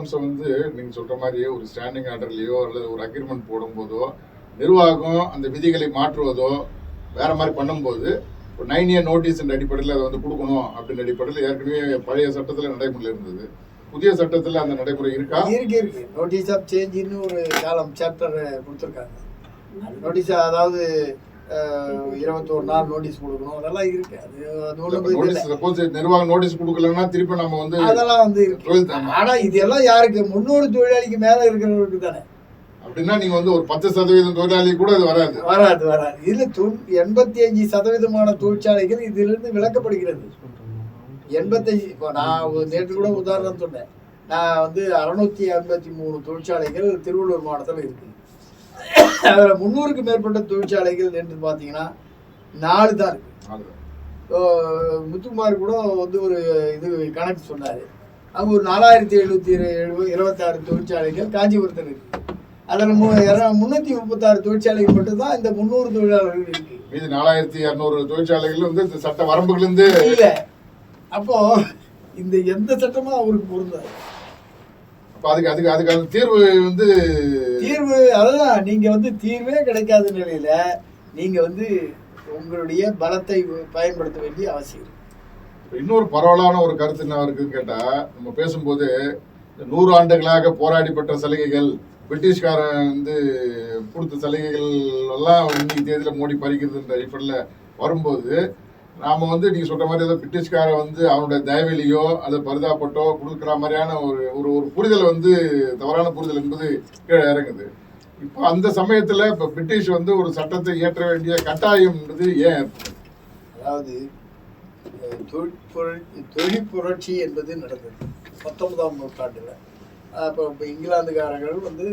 அம்சம் வந்து நீங்க சொல்ற மாதிரியே ஒரு ஸ்டாண்டிங் ஆர்டர்லயோ அல்லது ஒரு அக்ரிமெண்ட் போடும்போதோ நிர்வாகம் அந்த விதிகளை மாற்றுவதோ வேற மாதிரி பண்ணும்போது ஒரு நைன் இயர் நோட்டீஸ் அடிப்படையில் அதை வந்து கொடுக்கணும் அப்படின்ற அடிப்படையில் ஏற்கனவே பழைய சட்டத்தில் நடைமுறையில் இருந்தது. புதிய சட்டத்தில் அந்த நடைமுறை இருக்கா? இருக்கு இருக்கு. நோட்டீஸ் ஆஃப் சேஞ்சின்னு ஒரு காலம் சாப்டர் கொடுத்துருக்காங்க. நோட்டீஸ் அதாவது இருபத்தோரு நாள் நோட்டீஸ் கொடுக்கணும். அதெல்லாம் இருக்கு. அது நிர்வாகம் நோட்டீஸ் கொடுக்கலன்னா திருப்பி நம்ம வந்து அதெல்லாம் வந்து இருக்கு. தொழில் தானே. ஆனா இதெல்லாம் யாருக்கு? முன்னூறு தொழிலாளிக்கு மேல இருக்கிறவருக்கு தானே. அப்படின்னா நீங்க வந்து ஒரு பத்து சதவீதம் தொழிலாளி கூட அது வராது. வராது வராது. இதுல எண்பத்தி அஞ்சு சதவீதமான தொழிற்சாலைகள் இதிலிருந்து விலக்கப்படுகிறது எண்பத்தஞ்சு இப்போ நான் நேற்று கூட உதாரணம் சொன்னேன். நான் வந்து அறுநூத்தி ஐம்பத்தி மூணு தொழிற்சாலைகள் திருவள்ளூர் மாவட்டத்தில் இருக்கு. அதில் முந்நூறுக்கு மேற்பட்ட தொழிற்சாலைகள் என்று பார்த்தீங்கன்னா நாலு தான் இருக்கு. முத்துக்குமார் கூட வந்து ஒரு இது கணக்கு சொன்னார். அங்கே ஒரு நாலாயிரத்தி எழுநூத்தி இருபத்தாறு தொழிற்சாலைகள் காஞ்சிபுரத்தில் இருக்கு. அதில் மு முன்னூத்தி முப்பத்தாறு தொழிற்சாலைகள் மட்டும்தான் இந்த முந்நூறு தொழிலாளர்கள் இருக்கு. மீதி நாலாயிரத்தி இரநூறு தொழிற்சாலைகள் வந்து இந்த சட்ட வரம்புகள் இருந்து இல்ல. அப்போ இந்த எந்த சட்டமும் அவருக்கு பொருந்தாது. அப்ப அதுக்கு அதுக்கு அதுக்கான தீர்வு வந்து தீர்வு அதுதான் நீங்க வந்து தீர்வே கிடைக்காத நிலையில நீங்க வந்து உங்களுடைய பலத்தை பயன்படுத்த வேண்டிய அவசியம் இன்னொரு பரவலான ஒரு கருத்து என்ன இருக்குன்னு கேட்டா நம்ம பேசும்போது நூறு ஆண்டுகளாக போராடி பெற்ற சலுகைகள் பிரிட்டிஷ்காரன் வந்து கொடுத்த சலுகைகள் எல்லாம் இன்னைக்கு தேதியில் மோடி பறிக்கிறதுன்ற அடிப்படையில் வரும்போது நாம வந்து நீங்க சொல்ற மாதிரி ஏதோ பிரிட்டிஷ்காரன் வந்து அவனுடைய தயவிலையோ அல்லது பரிதாப்பட்டோ கொடுக்குற மாதிரியான ஒரு ஒரு ஒரு புரிதல் வந்து தவறான புரிதல் என்பது கீழே இறங்குது. இப்போ அந்த சமயத்துல இப்போ பிரிட்டிஷ் வந்து ஒரு சட்டத்தை இயற்ற வேண்டிய கட்டாயம் என்பது ஏன் அதாவது தொழில் புரட்சி என்பது நடந்தது பத்தொன்பதாம் நூற்றாண்டுல. அப்போ இப்போ இங்கிலாந்துக்காரர்கள் வந்து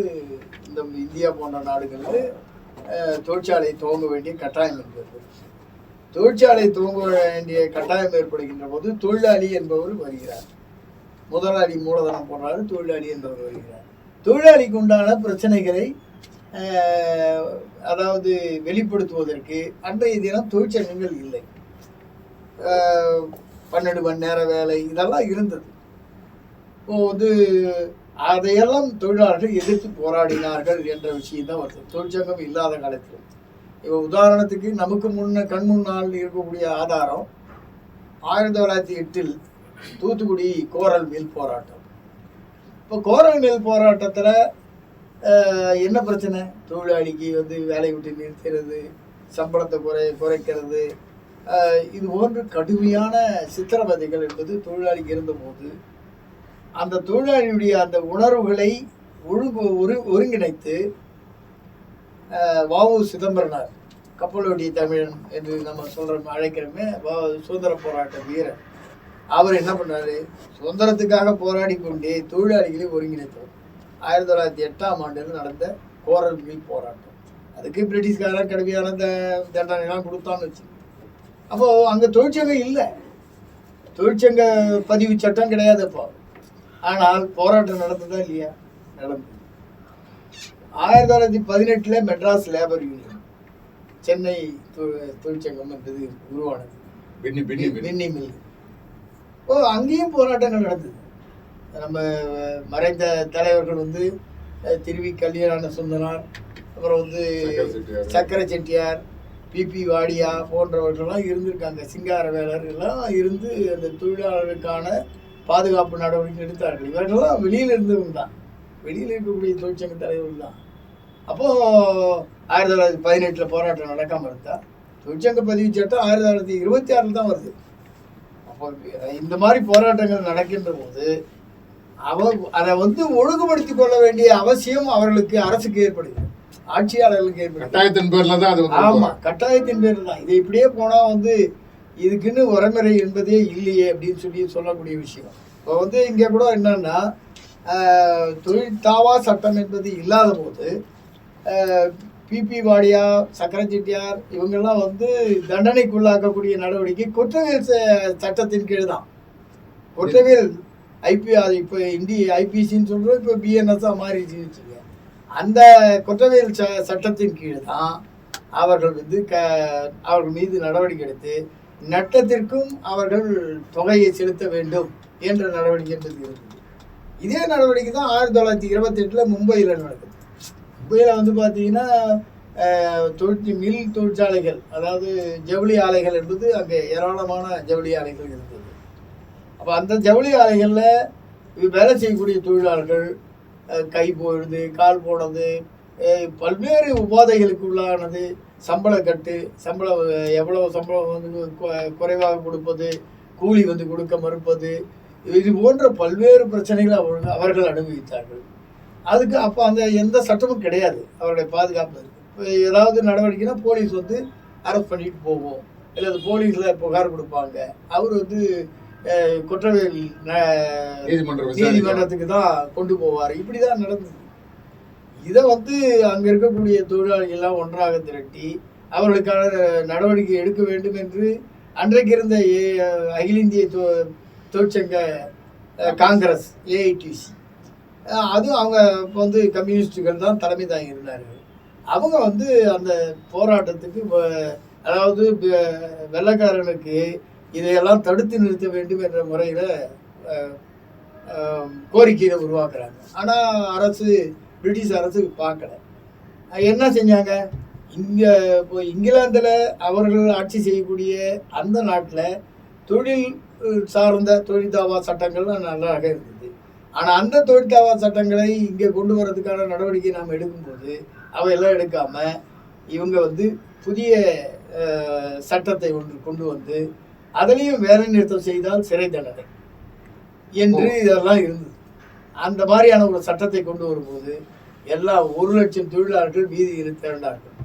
இந்த இந்தியா போன்ற நாடுகளில் தொழிற்சாலையை துவங்க வேண்டிய கட்டாயம் இருந்தது தொழிற்சாலை துவங்க வேண்டிய கட்டாயம் ஏற்படுகின்ற போது தொழிலாளி என்பவர் வருகிறார். முதலாளி மூலதனம் போடுறாரு தொழிலாளி என்பவர் வருகிறார். தொழிலாளிக்கு உண்டான பிரச்சனைகளை அதாவது வெளிப்படுத்துவதற்கு அன்றைய தினம் தொழிற்சங்கங்கள் இல்லை. பன்னெண்டு மணி நேர வேலை இதெல்லாம் இருந்தது. இப்போ வந்து அதையெல்லாம் தொழிலாளர்கள் எதிர்த்து போராடினார்கள் என்ற விஷயம் தான் வருது. தொழிற்சங்கம் இல்லாத காலத்தில். இப்போ உதாரணத்துக்கு நமக்கு முன்ன கண் முன்னால் இருக்கக்கூடிய ஆதாரம் ஆயிரத்தி தொள்ளாயிரத்தி எட்டில் தூத்துக்குடி கோரல் மில் போராட்டம். இப்போ கோரல் மில் போராட்டத்தில் என்ன பிரச்சனை? தொழிலாளிக்கு வந்து வேலையை விட்டு நிறுத்துறது சம்பளத்தை குறை குறைக்கிறது. இது போன்ற கடுமையான சித்திரவதைகள் என்பது தொழிலாளிக்கு இருந்தபோது அந்த தொழிலாளியுடைய அந்த உணர்வுகளை ஒழுங்கு ஒரு ஒருங்கிணைத்து வாவு சிதம்பரனார் கப்பலோடி தமிழன் என்று நம்ம சொல்ற அழைக்கிறோமே சுதந்திர போராட்ட வீரர். அவர் என்ன பண்ணார்? சுதந்திரத்துக்காக போராடி கொண்டே தொழிலாளிகளை ஒருங்கிணைத்தார் ஆயிரத்தி தொள்ளாயிரத்தி எட்டாம் ஆண்டில் நடந்த கோரல் மில் போராட்டம். அதுக்கு பிரிட்டிஷ்காரன் கடுமையான த தண்டனைலாம் கொடுத்தான்னு வச்சு அப்போது அங்கே தொழிற்சங்கம் இல்லை. தொழிற்சங்க பதிவு சட்டம் கிடையாது அப்போ. ஆனால் போராட்டம் நடந்ததா இல்லையா? நடந்தது. ஆயிரத்தி தொள்ளாயிரத்தி பதினெட்டுல மெட்ராஸ் லேபர் யூனியன். சென்னை தொழிற்சங்கம் என்பது உருவானது. பின்னி பின்னி பின்னி. மில். ஓ அங்கேயும் போராட்டங்கள் நடந்தது. நம்ம மறைந்த தலைவர்கள் வந்து திருவி கல்யாண சுந்தரார் அப்புறம் வந்து சக்கர செட்டியார். பிபி வாடியா போன்றவர்கள்லாம் இருந்திருக்காங்க. சிங்காரவேலர் எல்லாம் இருந்து அந்த தொழிலாளர்களுக்கான பாதுகாப்பு நடவடிக்கை எடுத்தார்கள். இவர்கள்லாம் வெளியில இருந்தவங்க தான். வெளியில் இருக்கக்கூடிய தொழிற்சங்க தலைவர்கள் தான். அப்போ ஆயிரத்தி தொள்ளாயிரத்தி பதினெட்டில் போராட்டம் நடக்காம இருந்தா தொழிற்சங்க பதிவு சட்டம் ஆயிரத்தி தொள்ளாயிரத்தி இருபத்தி ஆறில் தான் வருது. அப்போ இந்த மாதிரி போராட்டங்கள் நடக்கின்ற போது அவ அதை வந்து ஒழுங்குபடுத்தி கொள்ள வேண்டிய அவசியம் அவர்களுக்கு அரசுக்கு ஏற்படுகிறது. ஆட்சியாளர்களுக்கு ஏற்படுகிறது. கட்டாயத்தின் பேர்ல தான் அது வந்து ஆமா கட்டாயத்தின் பேர் தான். இது இப்படியே போனா வந்து இதுக்குன்னு உரைமுறை என்பதே இல்லையே அப்படின்னு சொல்லி சொல்லக்கூடிய விஷயம். இப்போ வந்து இங்க கூட என்னன்னா தொழில் தாவா சட்டம் என்பது இல்லாத போது பிபி வாடியா சக்கர செட்டியார் இவங்கெல்லாம் வந்து தண்டனைக்குள்ளாக்கக்கூடிய நடவடிக்கை குற்றவியல் ச- சட்டத்தின் கீழ் தான் குற்றவியல் ஐபி அது இப்போ இந்திய ஐபிசின்னு சொல்கிறோம் இப்போ பிஎன்எஸ்ஸாக மாறிடுச்சுன்னு வச்சுக்கோங்க. அந்த குற்றவியல் ச சட்டத்தின் கீழ் தான் அவர்கள் வந்து க அவர்கள் மீது நடவடிக்கை எடுத்து நட்டத்திற்கும் அவர்கள் தொகையை செலுத்த வேண்டும் என்ற நடவடிக்கை என்பது இருந்தது. இதே நடவடிக்கை தான் ஆயிரத்தி தொள்ளாயிரத்தி இருபத்தி எட்டில் மும்பையில் நடக்குது. மும்பையில் வந்து பார்த்தீங்கன்னா தொழிற்சி மில் தொழிற்சாலைகள் அதாவது ஜவுளி ஆலைகள் என்பது அங்கே ஏராளமான ஜவுளி ஆலைகள் இருந்தது. அப்போ அந்த ஜவுளி ஆலைகளில் வேலை செய்யக்கூடிய தொழிலாளர்கள் கை போயிடுது கால் போனது பல்வேறு உபாதைகளுக்கு உள்ளானது. சம்பள கட்டு சம்பளம் எவ்வளவு சம்பளம் வந்து குறைவாக கொடுப்பது கூலி வந்து கொடுக்க மறுப்பது இது போன்ற பல்வேறு பிரச்சனைகளை அவர்கள் அவர்கள் அனுபவித்தார்கள். அதுக்கு அப்போ அந்த எந்த சட்டமும் கிடையாது. அவருடைய பாதுகாப்பு இப்போ ஏதாவது நடவடிக்கைனா போலீஸ் வந்து அரெஸ்ட் பண்ணிட்டு போவோம். இல்லை அது போலீஸில் புகார் கொடுப்பாங்க. அவர் வந்து குற்றவியல் நீதிமன்றத்துக்கு தான் கொண்டு போவார். இப்படி தான் நடந்தது. இதை வந்து அங்கே இருக்கக்கூடிய தொழிலாளிகள்லாம் ஒன்றாக திரட்டி அவர்களுக்கான நடவடிக்கை எடுக்க வேண்டும் என்று அன்றைக்கு இருந்த ஏ- அகில இந்திய தொழிற்சங்க காங்கிரஸ் ஏஐடிசி அது அவங்க இப்போ வந்து கம்யூனிஸ்டுகள் தான் தலைமை தாங்கி இருந்தார்கள் அவங்க வந்து அந்த போராட்டத்துக்கு அதாவது வெள்ளக்காரனுக்கு வெள்ளைக்காரனுக்கு இதையெல்லாம் தடுத்து நிறுத்த வேண்டும் என்ற முறையில் கோரிக்கையை உருவாக்குறாங்க. ஆனால் அரசு பிரிட்டிஷ் அரசு பார்க்கல. என்ன செஞ்சாங்க? இங்கே இப்போ இங்கிலாந்தில் அவர்கள் ஆட்சி செய்யக்கூடிய அந்த நாட்டில் தொழில் சார்ந்த தொழில் தாவா சட்டங்கள்லாம் நல்லாக இருந்தது. ஆனால் அந்த தொழில்தாவா சட்டங்களை இங்கே கொண்டு வரதுக்கான நடவடிக்கை நாம் எடுக்கும்போது அவையெல்லாம் எடுக்காமல் இவங்க வந்து புதிய சட்டத்தை ஒன்று கொண்டு வந்து அதிலையும் வேலை நிறுத்தம் செய்தால் சிறை தண்டனை என்று இதெல்லாம் இருந்தது. அந்த மாதிரியான ஒரு சட்டத்தை கொண்டு வரும்போது எல்லா ஒரு லட்சம் தொழிலாளர்கள் வீதியில் திரண்டார்கள்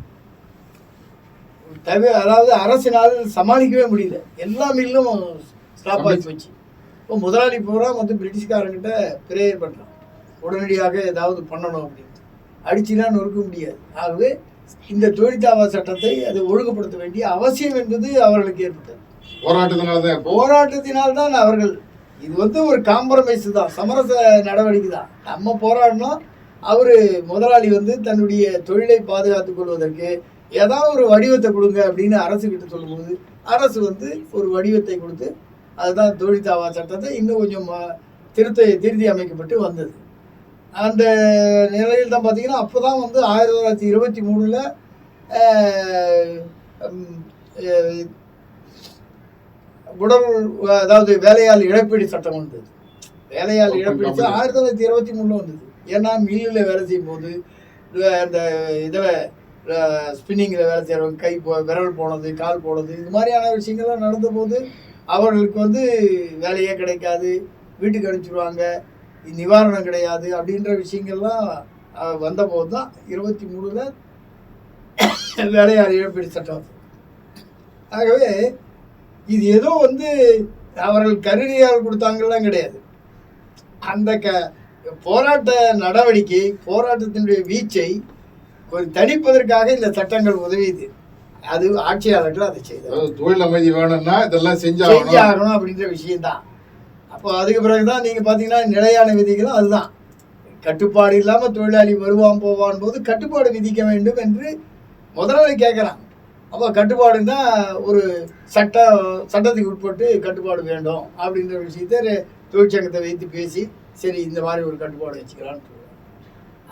தவிர அதாவது அரசினால் சமாளிக்கவே முடியல. எல்லா மில்லும் ஸ்டாப் ஆகி போச்சு. இப்போ முதலாளி பூரா வந்து பிரிட்டிஷ்காரங்கிட்ட பிரேயர் பண்ணுறான் உடனடியாக ஏதாவது பண்ணணும் அப்படின்னு. அடிச்சுனா நொறுக்க முடியாது. ஆகவே இந்த தொழிற்சாவா சட்டத்தை அது ஒழுங்குபடுத்த வேண்டிய அவசியம் என்பது அவர்களுக்கு ஏற்பட்டது. போராட்டத்தினால தான் இப்போ. போராட்டத்தினால் தான் அவர்கள். இது வந்து ஒரு காம்ப்ரமைஸ் தான். சமரச நடவடிக்கை தான். நம்ம போராடினோம். அவர் முதலாளி வந்து தன்னுடைய தொழிலை பாதுகாத்துக் கொள்வதற்கு ஏதாவது ஒரு வடிவத்தை கொடுங்க அப்படின்னு அரசு கிட்ட சொல்லும்போது அரசு வந்து ஒரு வடிவத்தை கொடுத்து அதுதான் தொழிற்சாவா சட்டத்தை இன்னும் கொஞ்சம் திருத்த திருத்தி அமைக்கப்பட்டு வந்தது அந்த நிலையில் தான் பார்த்தீங்கன்னா அப்போ தான் வந்து ஆயிரத்தி தொள்ளாயிரத்தி இருபத்தி மூணில் உடல் அதாவது வேலையாள் இழப்பீடு சட்டம் வந்தது Open இழப்பீடு. ஆயிரத்தி தொள்ளாயிரத்தி இருபத்தி மூணில் வந்தது ஏன்னா மில்லில் வேலை செய்யும் போது அந்த இதில் ஸ்பின்னிங்கில் வேலை செய்கிறவங்க கை போ விரல் போனது கால் போனது இது மாதிரியான விஷயங்கள்லாம் நடந்த போது அவர்களுக்கு வந்து வேலையே கிடைக்காது வீட்டுக்கு அனுப்பிச்சிடுவாங்க நிவாரணம் கிடையாது அப்படின்ற விஷயங்கள்லாம் வந்தபோது தான் இருபத்தி மூணில் வேலையார் இழப்பீடு சட்டம் ஆகவே இது ஏதோ வந்து அவர்கள் கருணியால் கொடுத்தாங்கலாம் கிடையாது. அந்த க போராட்ட நடவடிக்கை போராட்டத்தினுடைய வீச்சை கொஞ்சம் தணிப்பதற்காக இந்த சட்டங்கள் உதவியது. அது ஆட்சியாளர்கள் அதை செய்தார். தொழில் அமைதி வேணும்னா இதெல்லாம் செஞ்சு செஞ்சாகணும் ஆகணும் அப்படின்ற விஷயம்தான். அப்போ அதுக்கு பிறகுதான் நீங்க பாத்தீங்கன்னா நிலையான விதிகளும் அதுதான். கட்டுப்பாடு இல்லாம தொழிலாளி வருவான் போவான் போது கட்டுப்பாடு விதிக்க வேண்டும் என்று முதலாளி கேட்குறான். அப்போ கட்டுப்பாடுன்னா ஒரு சட்ட சட்டத்துக்கு உட்பட்டு கட்டுப்பாடு வேண்டும் அப்படின்ற விஷயத்தை தொழிற்சங்கத்தை வைத்து பேசி சரி இந்த மாதிரி ஒரு கட்டுப்பாடு வச்சுக்கலான்னு.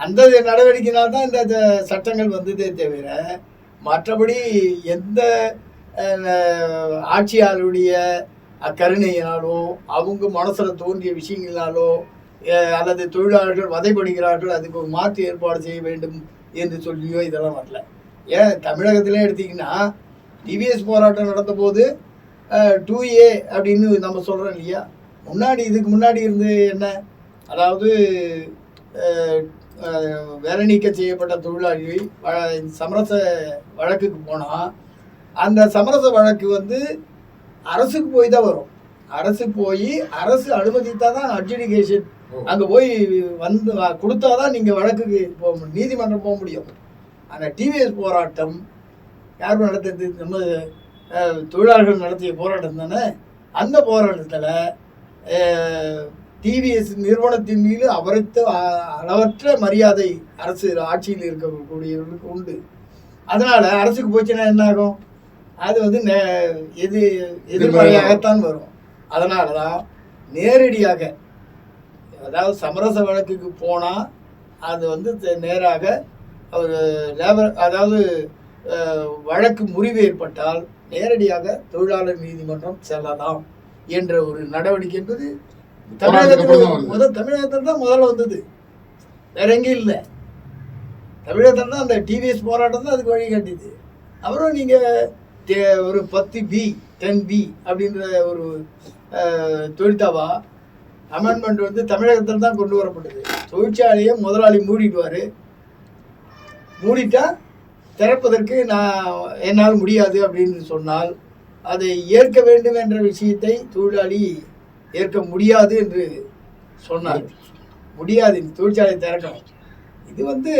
அந்த நடவடிக்கையினால் தான் இந்த சட்டங்கள் வந்ததே தவிர மற்றபடி எந்த ஆட்சியாளருடைய கருணையினாலோ அவங்க மனசில் தோன்றிய விஷயங்களாலோ அல்லது தொழிலாளர்கள் வதைப்படுகிறார்கள் அதுக்கு ஒரு மாற்று ஏற்பாடு செய்ய வேண்டும் என்று சொல்லியோ இதெல்லாம் வரல. ஏன் தமிழகத்திலே எடுத்தீங்கன்னா டிவிஎஸ் போராட்டம் நடந்தபோது டூ ஏ அப்படின்னு நம்ம சொல்கிறோம் இல்லையா? முன்னாடி இதுக்கு முன்னாடி இருந்து என்ன? அதாவது வேலை நீக்கம் செய்யப்பட்ட தொழிலாளி சமரச வழக்குக்கு போனால் அந்த சமரச வழக்கு வந்து அரசுக்கு போய் தான் வரும். அரசு போய் அரசு அனுமதித்தா தான் அட்ஜுடிகேஷன் அங்கே போய் வந்து கொடுத்தா தான் நீங்கள் வழக்குக்கு போக முடியும் நீதிமன்றம் போக முடியும். ஆனால் டிவிஎஸ் போராட்டம் யார் நடத்துறது நம்ம தொழிலாளர்கள் நடத்திய போராட்டம் தானே? அந்த போராட்டத்தில் டிவிஎஸ் நிறுவனத்தின் மீது அவரத்த அளவற்ற மரியாதை அரசு ஆட்சியில் இருக்கக்கூடியவர்களுக்கு உண்டு. அதனால் அரசுக்கு போச்சுன்னா என்ன ஆகும்? அது வந்து நே- எது எதிர்மறையாகத்தான் வரும். அதனால தான் நேரடியாக அதாவது சமரச வழக்குக்கு போனால் அது வந்து நேராக அவர் லேபர் அதாவது வழக்கு முறிவு ஏற்பட்டால் நேரடியாக தொழிலாளர் நீதிமன்றம் செல்லலாம் என்ற ஒரு நடவடிக்கை என்பது வருது. முதல் தமிழகத்தில் தான் முதல்ல வந்தது. வேற எங்கேயும் இல்லை. தமிழகத்தில் தான் அந்த டிவிஎஸ் போராட்டம் தான் அதுக்கு வழி காட்டிது. அப்புறம் நீங்கள் ஒரு பத்து பி டென் பி அப்படின்ற ஒரு அஹ், தொழிற்சாவா அமெண்ட்மெண்ட் வந்து தமிழகத்தில் தான் கொண்டு வரப்பட்டது. தொழிற்சாலையை முதலாளி மூடிடுவார் மூடிட்டா திறப்பதற்கு நான் என்னால் முடியாது அப்படின்னு சொன்னால் அதை ஏற்க வேண்டும் என்ற விஷயத்தை தொழிலாளி ஏற்க முடியாது என்று சொன்னார். முடியாது இந்த தொழிற்சாலை திறக்கணும். இது வந்து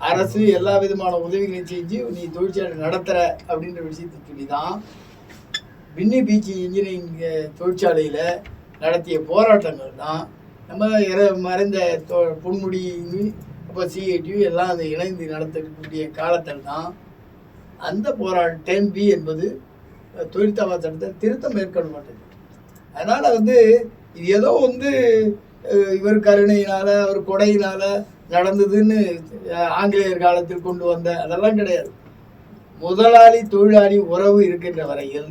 அரசு எல்லா விதமான உதவிகளையும் செஞ்சு நீ தொழிற்சாலை நடத்துகிற அப்படின்ற விஷயத்தை சொல்லி தான் பின்னி பீச் இன்ஜினியரிங் தொழிற்சாலையில் நடத்திய போராட்டங்கள் தான் நம்ம இற மறைந்த தொ- பொன்முடி அப்போ சிஐடியு எல்லாம் அதை இணைந்து நடத்தக்கூடிய காலத்தில் தான் அந்த போராட்டம் டென் பி என்பது அஹ், தொழிற்சாலை சட்டத்தை திருத்தம் மேற்கொள்ளப்பட்டது. அதனால் வந்து இது ஏதோ வந்து இவர் கருணையினால் அவர் கொடையினால் நடந்ததுன்னு ஆங்கிலேயர் காலத்தில் கொண்டு வந்த அதெல்லாம் கிடையாது. முதலாளி தொழிலாளி உறவு இருக்கின்ற வரையில்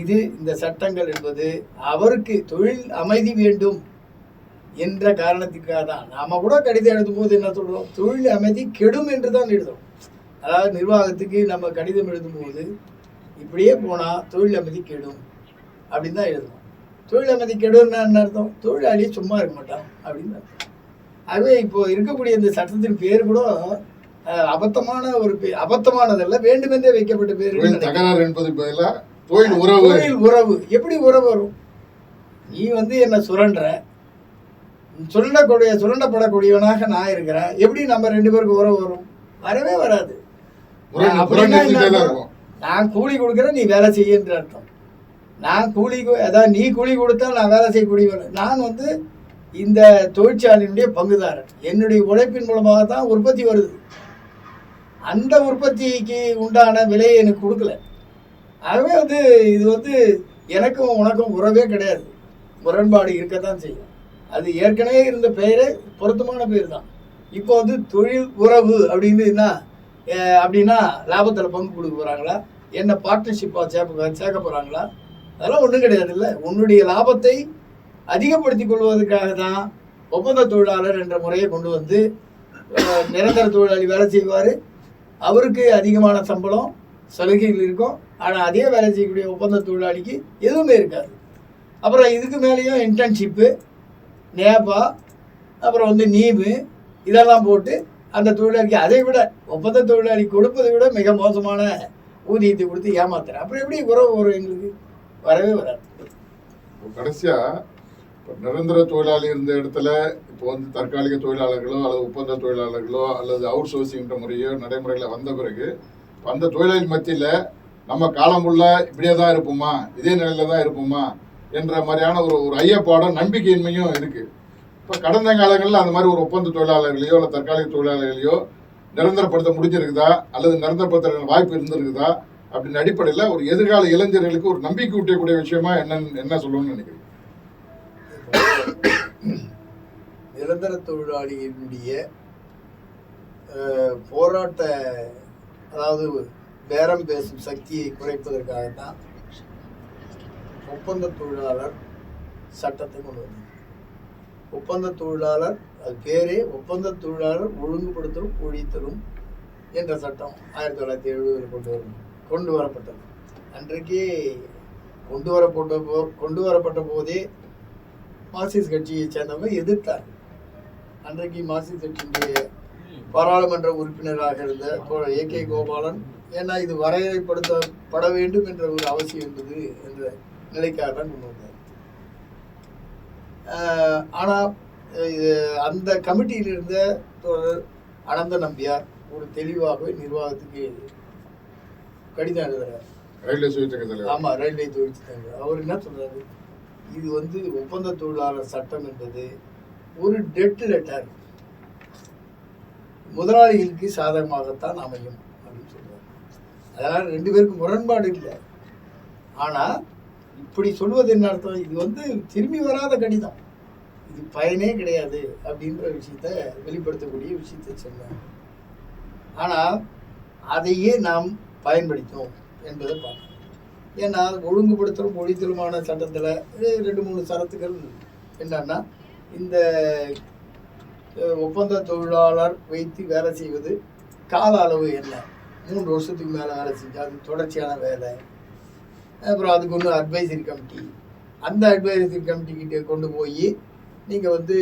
இது இந்த சட்டங்கள் என்பது அவருக்கு தொழில் அமைதி வேண்டும் என்ற காரணத்துக்காக தான். நாம் கூட கடிதம் எழுதும் போது என்ன சொல்கிறோம் தொழில் அமைதி கெடும் என்று தான் எழுதுறோம். அதாவது நிர்வாகத்துக்கு நம்ம கடிதம் எழுதும்போது இப்படியே போனால் தொழில் அமைதி கெடும். அப்படின்னு தான் எழுதுறோம் தொழில் அமைதி கெடும்னா என்ன அர்த்தம்? தொழிலாளி சும்மா இருக்க மாட்டான் அப்படின்னு அர்த்தம். ஆகவே இப்போ இருக்கக்கூடிய இந்த சட்டத்தின் பேர் கூட அபத்தமான ஒரு அபத்தமானதல்ல வேண்டுமென்றே வைக்கப்பட்ட பேர் தகராறு என்பது தொழில் உறவு. தொழில் உறவு. எப்படி உறவு வரும்? நீ வந்து என்ன சுரண்ட சுரண்டக்கூடிய சுரண்டப்படக்கூடியவனாக நான் இருக்கிறேன். எப்படி நம்ம ரெண்டு பேருக்கு உறவு வரும்? வரவே வராது. நான் கூலி கொடுக்குறேன் நீ வேலை செய்யன்ற அர்த்தம். நான் கூலி அதாவது நீ கூலி கொடுத்தா நான் வேலை செய்யக்கூடியவன் நான் வந்து இந்த தொழிற்சாலையினுடைய பங்குதாரன். என்னுடைய உழைப்பின் மூலமாக தான் உற்பத்தி வருது. அந்த உற்பத்திக்கு உண்டான விலையை எனக்கு கொடுக்கல. ஆகவே வந்து இது வந்து எனக்கும் உனக்கும் உறவே கிடையாது. முரண்பாடு இருக்கத்தான் செய்யும். அது ஏற்கனவே இருந்த பெயரே பொருத்தமான பேர் தான். இப்போ வந்து தொழில் உறவு அப்படின்னு என்ன அப்படின்னா லாபத்தில் பங்கு கொடுக்க போகிறாங்களா என்ன பார்ட்னர்ஷிப்பாக சேர்க்க சேர்க்க போகிறாங்களா அதெல்லாம் ஒன்றும் கிடையாது இல்லை உன்னுடைய லாபத்தை அதிகப்படுத்திக் கொள்வதற்காக தான் ஒப்பந்த தொழிலாளர் என்ற முறையை கொண்டு வந்து நிரந்தர தொழிலாளி வேலை செய்வார். அவருக்கு அதிகமான சம்பளம் சலுகைகள் இருக்கும். ஆனால் அதே வேலை செய்யக்கூடிய ஒப்பந்த தொழிலாளிக்கு எதுவுமே இருக்காது. அப்புறம் இதுக்கு மேலேயும் இன்டர்ன்ஷிப்பு நேபா அப்புறம் வந்து நீமு இதெல்லாம் போட்டு அந்த தொழிலாளிக்கு அதை விட ஒப்பந்த தொழிலாளி கொடுப்பதை விட மிக மோசமான ஊதியத்தை கொடுத்து ஏமாத்துறேன் அப்புறம் எப்படி உறவு வரும் எங்களுக்கு? வரவே வராது. இப்போ கடைசியா நிரந்தர தொழிலாளி இருந்த இடத்துல இப்போ வந்து தற்காலிக தொழிலாளர்களோ அல்லது ஒப்பந்த தொழிலாளர்களோ அல்லது அவுட் சோர்சிங்கிற முறையோ நடைமுறையில் வந்த பிறகு இப்போ அந்த தொழிலாளி மத்தியில் நம்ம காலம் இப்படியே தான் இருப்போமா? இதே நிலையில தான் இருப்போமா? என்ற மாதிரியான ஒரு ஒரு ஐயப்பாடும் நம்பிக்கையின்மையும் இருக்கு. இப்போ கடந்த காலங்களில் அந்த மாதிரி ஒரு ஒப்பந்த தொழிலாளர்களையோ இல்லை தற்காலிக தொழிலாளர்களையோ நிரந்தரப்படுத்த முடிஞ்சிருக்குதா? அல்லது நிரந்தரப்படுத்த வாய்ப்பு இருந்திருக்குதா? அப்படின்னு அடிப்படையில் ஒரு எதிர்கால இளைஞர்களுக்கு ஒரு நம்பிக்கை ஊட்டக்கூடிய விஷயமா என்ன என்ன சொல்லணும்னு நினைக்கிறீங்க? நிரந்தர தொழிலாளியினுடைய போராட்ட அதாவது பேரம் பேசும் சக்தியை குறைப்பதற்காகத்தான் ஒப்பந்த தொழிலாளர் சட்டத்தை கொண்டு வந்தது ஒப்பந்த தொழிலாளர் அது பேரே ஒப்பந்த தொழிலாளர் ஒழுங்குபடுத்தலும் ஒழித்தலும் என்ற சட்டம் ஆயிரத்தி தொள்ளாயிரத்தி எழுபதில் கொண்டு வரும் கொண்டு வரப்பட்டது. அன்றைக்கு கொண்டு வரப்பட்ட போ கொண்டு வரப்பட்ட போதே மார்க்சிஸ்ட் கட்சியை சேர்ந்தவங்க எதிர்த்தார். அன்றைக்கு மார்க்சிஸ்ட் கட்சியினுடைய பாராளுமன்ற உறுப்பினராக இருந்த ஏ கே கோபாலன் ஏன்னா இது வரையறைப்படுத்தப்பட வேண்டும் என்ற ஒரு அவசியம் என்பது என்ற நிலைக்காக தான் கொண்டு வந்தார். ஆனால் இது அந்த கமிட்டியில் இருந்த தோழர் அனந்த நம்பியார் ஒரு தெளிவாகவே நிர்வாகத்துக்கு கடிதம் எழுதுறார். ரயில்வே சுயேட்சகத்தில் ஆமா ரயில்வே தொழிற்சங்க அவர் என்ன சொல்றாரு? இது வந்து ஒப்பந்த தொழிலாளர் சட்டம் என்பது ஒரு டெட் லெட்டர் முதலாளிகளுக்கு சாதகமாகத்தான் அமையும் அப்படின்னு சொல்றாரு. அதனால ரெண்டு பேருக்கும் முரண்பாடு இல்லை. ஆனா இப்படி சொல்வது என்ன அர்த்தம்? இது வந்து திரும்பி வராத கடிதம். இது பயனே கிடையாது அப்படின்ற விஷயத்த வெளிப்படுத்தக்கூடிய விஷயத்த சொன்னாங்க ஆனால் அதையே நாம் பயன்படுத்தும் என்பதை பார்க்கணும் ஏன்னா ஒழுங்குபடுத்தலும் ஒழித்தலுமான சட்டத்தில் ரெண்டு மூணு சரத்துகள் என்னன்னா இந்த ஒப்பந்த தொழிலாளர் வைத்து வேலை செய்வது கால அளவு என்ன? மூன்று வருஷத்துக்கு மேலே வேலை செஞ்சால் அது தொடர்ச்சியான வேலை. அப்புறம் அதுக்கு ஒன்று அட்வைசரி கமிட்டி அந்த அட்வைசரி கமிட்டிக்கிட்ட கொண்டு போய் நீங்கள் வந்து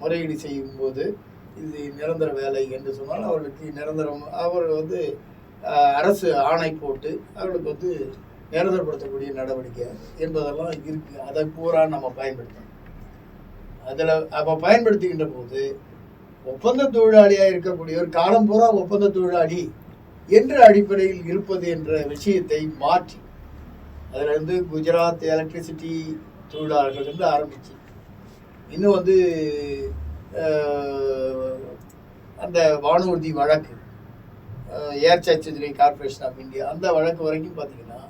முறையீடு செய்யும்போது இது நிரந்தர வேலை என்று சொன்னால் அவர்களுக்கு நிரந்தரம் அவர் வந்து அரசு ஆணை போட்டு அவர்களுக்கு வந்து நிரந்தரப்படுத்தக்கூடிய நடவடிக்கை என்பதெல்லாம் இருக்குது அதை பூரா நம்ம பயன்படுத்தணும். அதில் அப்போ பயன்படுத்துகின்ற போது ஒப்பந்த தொழிலாளியாக இருக்கக்கூடியவர் காலம் பூரா ஒப்பந்த தொழிலாளி என்ற அடிப்படையில் இருப்பது என்ற விஷயத்தை மாற்றி அதிலிருந்து குஜராத் எலக்ட்ரிசிட்டி தொழிலாளர்கள் இருந்து ஆரம்பிச்சு இன்னும் வந்து அந்த வானூர்தி வழக்கு ஏர் சர்ச்சரி கார்பரேஷன் ஆஃப் இந்தியா அந்த வழக்கு வரைக்கும் பார்த்தீங்கன்னா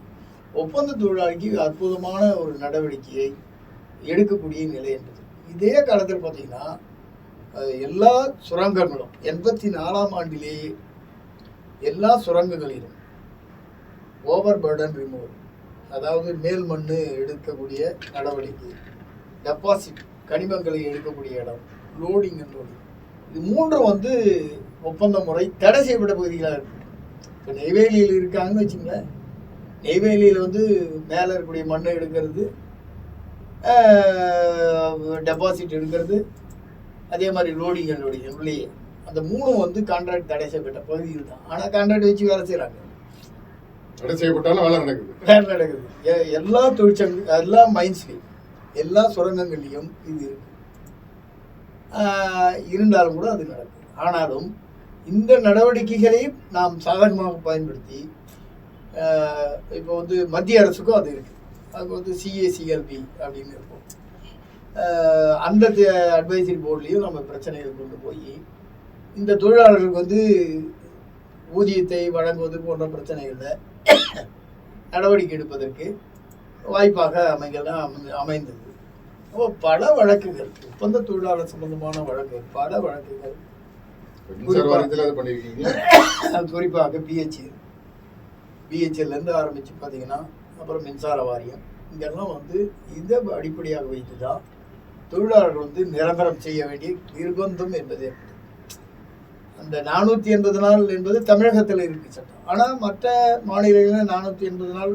ஒப்பந்த தொழிலாளிக்கு அற்புதமான ஒரு நடவடிக்கையை எடுக்கக்கூடிய நிலை என்பது. இதே காலத்தில் பார்த்தீங்கன்னா எல்லா சுரங்கங்களும் எண்பத்தி நாலாம் ஆண்டிலேயே எல்லா சுரங்கங்களிலும் ஓவர் பர்டன் ரிமூவல் அதாவது மேல் மண் எடுக்கக்கூடிய நடவடிக்கை டெபாசிட் கனிமங்களை எடுக்கக்கூடிய இடம் லோடிங் அண்ட் லோடிங் இது மூன்றும் வந்து ஒப்பந்த முறை தடை செய்யப்பட்ட பகுதிகளாக இருக்கு இப்போ நெய்வேலியில் இருக்காங்கன்னு வச்சுங்களேன். நெய்வேலியில் வந்து மேலே இருக்கக்கூடிய மண்ணை எடுக்கிறது டெபாசிட் எடுக்கிறது அதே மாதிரி லோடிங் லோடிங் உள்ளேயே. அந்த மூணும் வந்து கான்ட்ராக்ட் தடை செய்யப்பட்ட பகுதிகள் தான். ஆனால் கான்ட்ராக்ட் வச்சு வேலை செய்கிறாங்க தடை செய்யப்பட்டாலும் வேலை நடக்குது. வேலை நடக்குது. எல்லா தொழிற்சங்க எல்லா மைன்ஸ்லையும் எல்லா சுரங்கங்கள்லையும் இது இருக்கு. ஆஹ் இருந்தாலும் கூட அது நடக்கும். ஆனாலும் இந்த நடவடிக்கைகளை நாம் சாதகமாக பயன்படுத்தி இப்போ வந்து மத்திய அரசுக்கும் அது இருக்குது அது வந்து சிஏசிஎல்பி அப்படின்னு இருக்கும். அந்த அட்வைசரி போர்ட்லேயும் நம்ம பிரச்சனைகளை கொண்டு போய் இந்த தொழிலாளர்களுக்கு வந்து ஊதியத்தை வழங்குவது போன்ற பிரச்சனைகளில் நடவடிக்கை எடுப்பதற்கு வாய்ப்பாக அமைகலாம் அமைந்தது. அப்போ பல வழக்குகள். ஒப்பந்த தொழிலாளர் சம்பந்தமான வழக்குகள் பல வழக்குகள். குறிப்பாக பிஹெச்எல் பிஹெச்எல்லேருந்து ஆரம்பித்து பார்த்தீங்கன்னா அப்புறம் மின்சார வாரியம். இங்கெல்லாம் வந்து இதை அடிப்படையாக வைத்து தான் தொழிலாளர்கள் வந்து நிரந்தரம் செய்ய வேண்டிய நிர்பந்தம் என்பது. அந்த நானூற்றி எண்பது நாள் என்பது தமிழகத்தில் இருக்கு சட்டம். ஆனால் மற்ற மாநிலங்களில் நானூற்றி எண்பது நாள்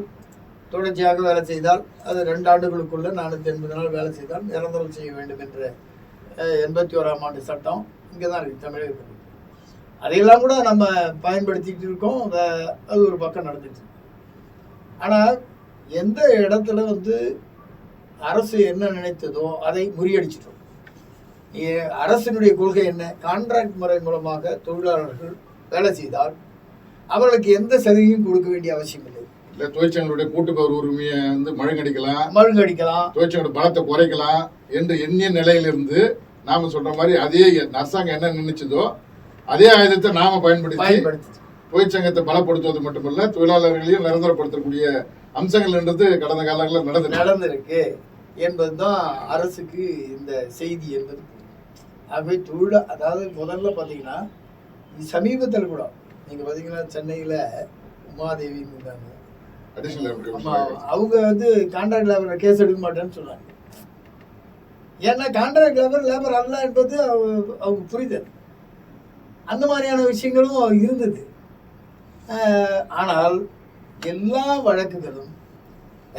தொடர்ச்சியாக வேலை செய்தால் அது ரெண்டு ஆண்டுகளுக்குள்ள நானூற்றி எண்பது நாள் வேலை செய்தால் நிரந்தரம் செய்ய வேண்டும் என்ற எண்பத்தி ஓராம் ஆண்டு சட்டம் இங்கே தான் இருக்குது தமிழகத்தில் அதையெல்லாம் கூட நம்ம பயன்படுத்திக்கிட்டு இருக்கோம். அது ஒரு பக்கம் நடந்துட்டு ஆனால் எந்த இடத்துல வந்து அரசு என்ன நினைத்ததோ அதை முறியடிச்சிட்டோம். அரசினுடைய கொள்கை என்ன? கான்ட்ராக்ட் முறை மூலமாக தொழிலாளர்கள் வேலை செய்தால் அவர்களுக்கு எந்த சலுகையும் கொடுக்க வேண்டிய அவசியம் இல்லை. இல்ல தொழிற்சங்களுடைய கூட்டுப்பவர் உரிமையை வந்து மழுங்கடிக்கலாம். மழுங்கடிக்கலாம். தொழிற்சங்களோட பலத்தை குறைக்கலாம் என்று எண்ணிய நிலையிலிருந்து நாம சொல்ற மாதிரி அதே அரசாங்கம் என்ன நினைச்சதோ அதே ஆயுதத்தை நாம பயன்படுத்தி தொழிற்சங்கத்தை பலப்படுத்துவது மட்டுமல்ல தொழிலாளர்களையும் நிரந்தரப்படுத்தக்கூடிய அம்சங்கள் என்றது கடந்த காலங்களில் நடந்தது நடந்திருக்கு என்பதுதான் அரசுக்கு இந்த செய்தி என்பது. ஆகவே தொழில அதாவது முதல்ல பார்த்தீங்கன்னா சமீபத்தில் கூட நீங்க பார்த்தீங்கன்னா சென்னையில் உமாதேவின்னு இருந்தாங்க. அடிஷனல் அவங்க வந்து கான்ட்ராக்ட் லேபர் கேஸ் எடுக்க மாட்டேன்னு சொன்னாங்க. ஏன்னா கான்ட்ராக்ட் லேபர் லேபர் அல்ல என்பது அவங்க புரிதல். அந்த மாதிரியான விஷயங்களும் இருந்தது. ஆனால் எல்லா வழக்குகளும்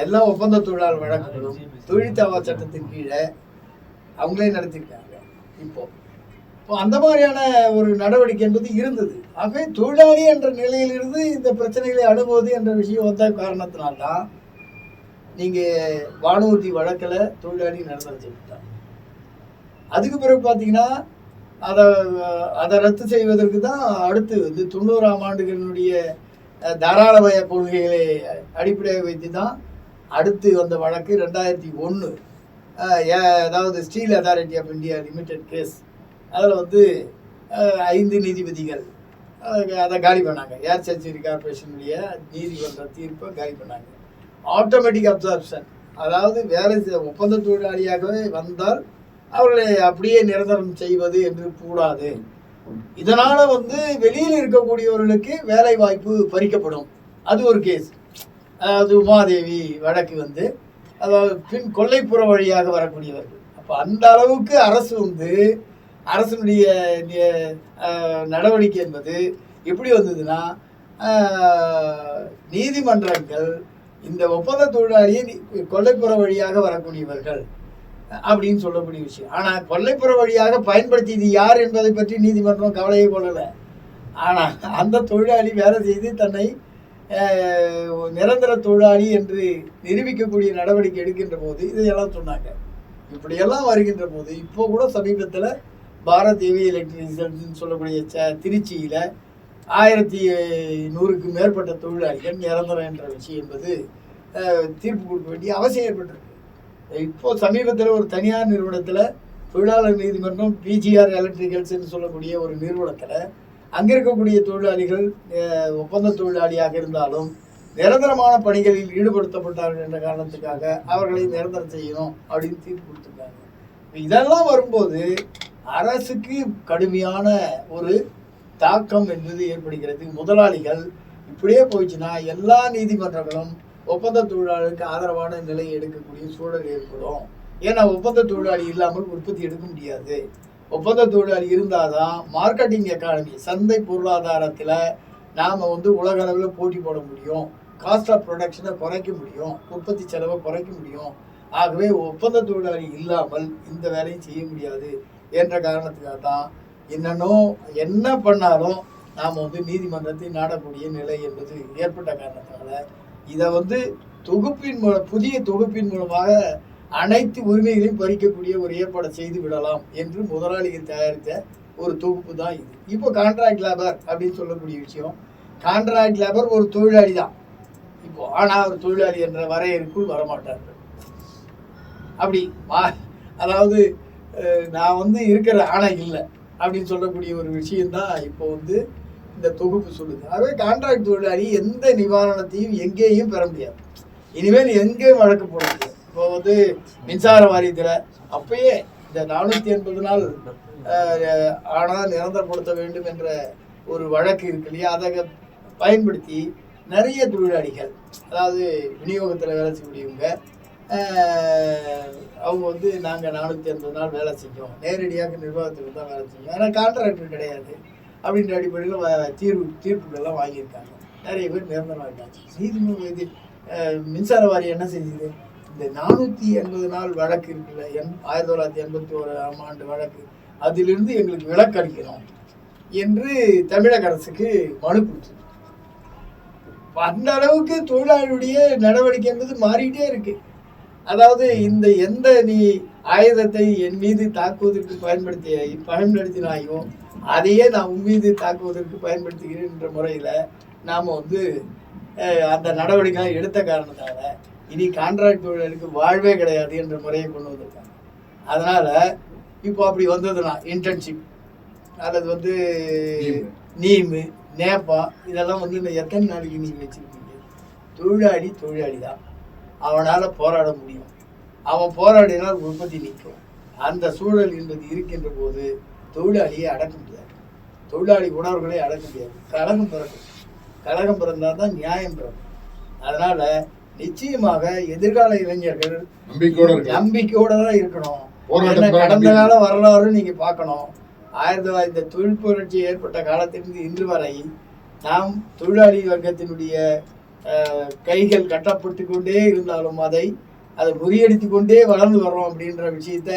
எல்லா ஒப்பந்த தொழிலாளர் வழக்குகளும் தொழிற்சாவா சட்டத்தின் கீழே அவங்களே நடத்திருக்காங்க. இப்போ அந்த மாதிரியான ஒரு நடவடிக்கை என்பது இருந்தது. ஆகவே தொழிலாளி என்ற நிலையிலிருந்து இந்த பிரச்சனைகளை அணுகுவது என்ற விஷயம் வந்த காரணத்தினால்தான் நீங்கள் வானூர்தி வழக்கில் தொழிலாளி நிரந்தரம் செய்துட்டாங்க அதுக்கு பிறகு பார்த்தீங்கன்னா அதை அதை ரத்து செய்வதற்கு தான் அடுத்து வந்து தொண்ணூறாம் ஆண்டுகளினுடைய தாராளமய கொள்கைகளை அடிப்படையாக வைத்து தான் அடுத்து வந்த வழக்கு ரெண்டாயிரத்தி ஒன்று அதாவது steel authority of India limited case அதில் வந்து ஐந்து நீதிபதிகள் அதை காலி பண்ணாங்க. ஏர் சர்ச்சரி கார்பரேஷனுடைய நீதிமன்ற தீர்ப்பை காலி பண்ணாங்க. ஆட்டோமேட்டிக் அப்சார்ப்ஷன் அதாவது வேலை ஒப்பந்த தொழிலாளியாகவே வந்தால் அவர்களை அப்படியே நிரந்தரம் செய்வது என்று கூடாது. இதனால் வந்து வெளியில் இருக்கக்கூடியவர்களுக்கு வேலை வாய்ப்பு பறிக்கப்படும். அது ஒரு கேஸ் அதாவது உமாதேவி வழக்கு வந்து அதாவது பின் கொல்லைப்புற வழியாக வரக்கூடியவர்கள். அப்போ அந்த அளவுக்கு அரசு வந்து அரசனுடைய நடவடிக்கை என்பது எப்படி வந்ததுன்னா நீதிமன்றங்கள் இந்த ஒப்பந்த தொழிலாளியை கொல்லைப்புற வழியாக வரக்கூடியவர்கள் அப்படின்னு சொல்லக்கூடிய விஷயம். ஆனால் கொல்லைப்புற வழியாக பயன்படுத்தியது யார் என்பதை பற்றி நீதிமன்றம் கவலையை கொள்ளலை. ஆனால் அந்த தொழிலாளி வேலை செய்து தன்னை நிரந்தர தொழிலாளி என்று நிரூபிக்கக்கூடிய நடவடிக்கை எடுக்கின்ற போது இதையெல்லாம் சொன்னாங்க. இப்படியெல்லாம் வருகின்ற போது இப்போ கூட சமீபத்தில் பாரத் ஹெவி எலக்ட்ரிசிட்டின்னு சொல்லக்கூடிய ச திருச்சியில் ஆயிரத்தி நூறுக்கு மேற்பட்ட தொழிலாளிகள் நிரந்தரம் என்ற விஷயம் என்பது தீர்ப்பு கொடுக்க வேண்டிய அவசியம் ஏற்பட்டிருக்கு. இப்போ சமீபத்தில் ஒரு தனியார் நிறுவனத்தில் தொழிலாளர் நீதிமன்றம் பிஜிஆர் எலக்ட்ரிக்கல்ஸ்னு சொல்லக்கூடிய ஒரு நிறுவனத்தில் அங்கே இருக்கக்கூடிய தொழிலாளிகள் ஒப்பந்த தொழிலாளியாக இருந்தாலும் நிரந்தரமான பணிகளில் ஈடுபடுத்தப்பட்டார்கள் என்ற காரணத்துக்காக அவர்களை நிரந்தரம் செய்யணும் அப்படின்னு தீர்ப்பு கொடுத்துருக்காங்க. இதெல்லாம் வரும்போது அரசுக்கு கடுமையான ஒரு தாக்கம் என்பது ஏற்படுகிறது. முதலாளிகள் இப்படியே போயிடுச்சுன்னா எல்லா நீதிமன்றங்களும் ஒப்பந்த தொழிலாளருக்கு ஆதரவான நிலையை எடுக்கக்கூடிய சூழல் ஏற்படும். ஏன்னா ஒப்பந்த தொழிலாளி இல்லாமல் உற்பத்தி எடுக்க முடியாது. ஒப்பந்த தொழிலாளி இருந்தால் தான் மார்க்கெட்டிங் எக்கானமி சந்தை பொருளாதாரத்தில் நாம் வந்து உலக அளவில் போட்டி போட முடியும். காஸ்ட் ஆஃப் ப்ரொடக்ஷனை குறைக்க முடியும். உற்பத்தி செலவை குறைக்க முடியும். ஆகவே ஒப்பந்த தொழிலாளி இல்லாமல் இந்த வேலையும் செய்ய முடியாது. என்ற காரணத்துக்காக தான் என்னன்னும் என்ன பண்ணாலும் நாம் வந்து நீதிமன்றத்தை நாடக்கூடிய நிலை என்பது ஏற்பட்ட காரணத்தினால இதை வந்து தொகுப்பின் மூலம் புதிய தொகுப்பின் மூலமாக அனைத்து உரிமைகளையும் பறிக்கக்கூடிய ஒரு ஏற்பாடை செய்து விடலாம் என்று முதலாளிகள் தயாரித்த ஒரு தொகுப்பு தான் இது. இப்போ கான்ட்ராக்ட் லேபர் அப்படின்னு சொல்லக்கூடிய விஷயம். கான்ட்ராக்ட் லேபர் ஒரு தொழிலாளி தான். இப்போ ஆனால் ஒரு தொழிலாளி என்ற வரையறுக்குள் வரமாட்டார்கள். அப்படி மா- அதாவது நான் வந்து இருக்கிற ஆணை இல்லை அப்படின்னு சொல்லக்கூடிய ஒரு விஷயம்தான் இப்போ வந்து இந்த தொகுப்பு சொல்லுது. ஆகவே கான்ட்ராக்ட் தொழிலாளி எந்த நிவாரணத்தையும் எங்கேயும் பெற முடியாது. இனிமேல் எங்கேயும் வழக்கு போட முடியாது. இப்போ வந்து மின்சார வாரியத்தில் அப்பயே இந்த நானூற்றி எண்பது நாள் ஆனால் நிரந்தரப்படுத்த வேண்டும் என்ற ஒரு வழக்கு இருக்கு இல்லையா? அதை பயன்படுத்தி நிறைய தொழிலாளிகள் அதாவது விநியோகத்தில் வேலை செய்யக்கூடியவங்க அவங்க வந்து நாங்கள் நானூற்றி ஐம்பது நாள் வேலை செஞ்சோம். நேரடியாக நிர்வாகத்துக்கு தான் வேலை செஞ்சோம். ஏன்னா கான்ட்ராக்டர் கிடையாது. அப்படின்ற அடிப்படையில் வ- தீர்வு தீர்ப்புகள்லாம் வாங்கியிருக்காங்க. நிறைய பேர் நிரந்தரமாக இருக்காங்க. நீதிமன்றம் இது மின்சார வாரியம் என்ன செஞ்சது இந்த நானூற்றி எண்பது நாள் வழக்கு இருக்குல்ல எண் ஆயிரத்தி தொள்ளாயிரத்தி எண்பத்தி ஓராம் ஆண்டு வழக்கு. அதிலிருந்து எங்களுக்கு விலக்கு அளிக்கணும் என்று தமிழக அரசுக்கு மனு கொடுத்து அந்த அளவுக்கு தொழிலாளியுடைய நடவடிக்கை என்பது மாறிக்கிட்டே இருக்குது அதாவது இந்த எந்த நீ ஆயுதத்தை என் மீது தாக்குவதற்கு பயன்படுத்திய பயன்படுத்தினாயோ அதையே நான் உன் மீது தாக்குவதற்கு பயன்படுத்துகிறேன் என்ற முறையில் நாம் வந்து அந்த நடவடிக்கை எடுத்த காரணத்தால இனி கான்ட்ராக்ட் தொழிலாளிக்கு வாழ்வே கிடையாது என்ற முறையை கொண்டு வந்திருக்காங்க. அதனால இப்போ அப்படி வந்ததுன்னா இன்டர்ன்ஷிப் அல்லது வந்து நீம். நீமு நேப்பா இதெல்லாம் வந்து இந்த எத்தனை நாளைக்கு நீங்கள் வச்சுருக்கீங்க தொழிலாளி தொழிலாளி தான் அவனால் போராட முடியும். அவன் போராடினால் உற்பத்தி நிற்கும். அந்த சூழல் என்பது இருக்கின்ற போது தொழிலாளியை அடக்க முடியாது. தொழிலாளி உணர்வுகளை அடக்க முடியாது. கழகம் பிறக்கும். கழகம் பிறந்தால் தான் நியாயம் பிறக்கும். அதனால நிச்சயமாக எதிர்கால இளைஞர்கள் நம்பிக்கையோட தான் இருக்கணும். கடந்த. கால வரலாறு நீங்க பார்க்கணும். ஆயிரத்தி தொள்ளாயிரத்தி தொழில் புரட்சி ஏற்பட்ட காலத்திலிருந்து இன்று வரை நாம் தொழிலாளி வர்க்கத்தினுடைய கைகள் கட்டப்பட்டு கொண்டே இருந்தாலும் அதை அதை முறியடித்து கொண்டே வளர்ந்து வர்றோம் அப்படின்ற விஷயத்த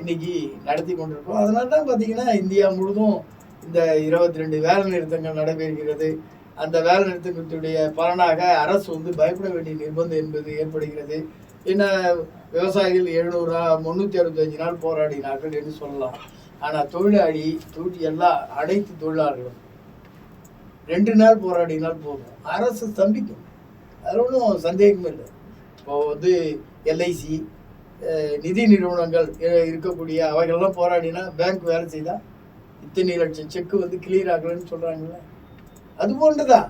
இன்னைக்கு நடத்தி கொண்டிருக்கோம் அதனால தான் பார்த்தீங்கன்னா இந்தியா முழுதும் இந்த இருபத்தி ரெண்டு வேலை நிறுத்தங்கள் நடைபெறுகிறது. அந்த வேலை நிறுத்தத்துடைய பலனாக அரசு வந்து பயப்பட வேண்டிய நிர்பந்தம் என்பது ஏற்படுகிறது. என்ன விவசாயிகள் எழுநூறா முந்நூற்றி அறுபத்தஞ்சு நாள் போராடினார்கள் என்று சொல்லலாம். ஆனால் தொழிலாளி தொழில் எல்லா அனைத்து தொழிலாளர்களும் ரெண்டு நாள் போராடினால் போதும் அரசு ஸ்தம்பிக்கும். அதில் ஒன்றும் சந்தேகமும் இல்லை. இப்போ வந்து எல்ஐசி நிதி நிறுவனங்கள் இருக்கக்கூடிய அவைகள்லாம் போராடினா பேங்க் வேலை செய்தா இத்தனை லட்சம் செக்கு வந்து கிளியர் ஆகலைன்னு சொல்கிறாங்கல்ல அது போன்றுதான்.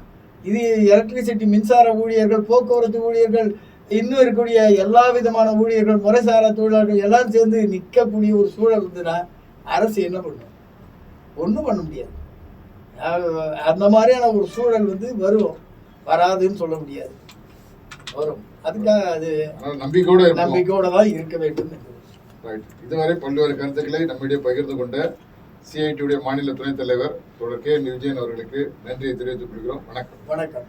இது எலக்ட்ரிசிட்டி மின்சார ஊழியர்கள் போக்குவரத்து ஊழியர்கள் இன்னும் இருக்கக்கூடிய எல்லா விதமான ஊழியர்கள் முறைசாரா தொழிலாளர்கள் எல்லாம் சேர்ந்து நிற்கக்கூடிய ஒரு சூழல் இருந்ததுன்னா அரசு என்ன பண்ணும்? ஒன்றும் பண்ண முடியாது. அந்த மாதிரியான ஒரு சூழல் வந்து வரும். வராதுன்னு சொல்ல முடியாது. வரும். அதுக்காக அது நம்பிக்கையோட நம்பிக்கையோட தான் இருக்க வேண்டும் இதுவரை பல்வேறு கருத்துக்களை நம்மிடையே பகிர்ந்து கொண்ட சிஐடியுடைய மாநில துணைத் தலைவர் தொடர் கே. விஜயன் அவர்களுக்கு நன்றியை தெரிவித்துக் கொள்கிறோம். வணக்கம். வணக்கம்.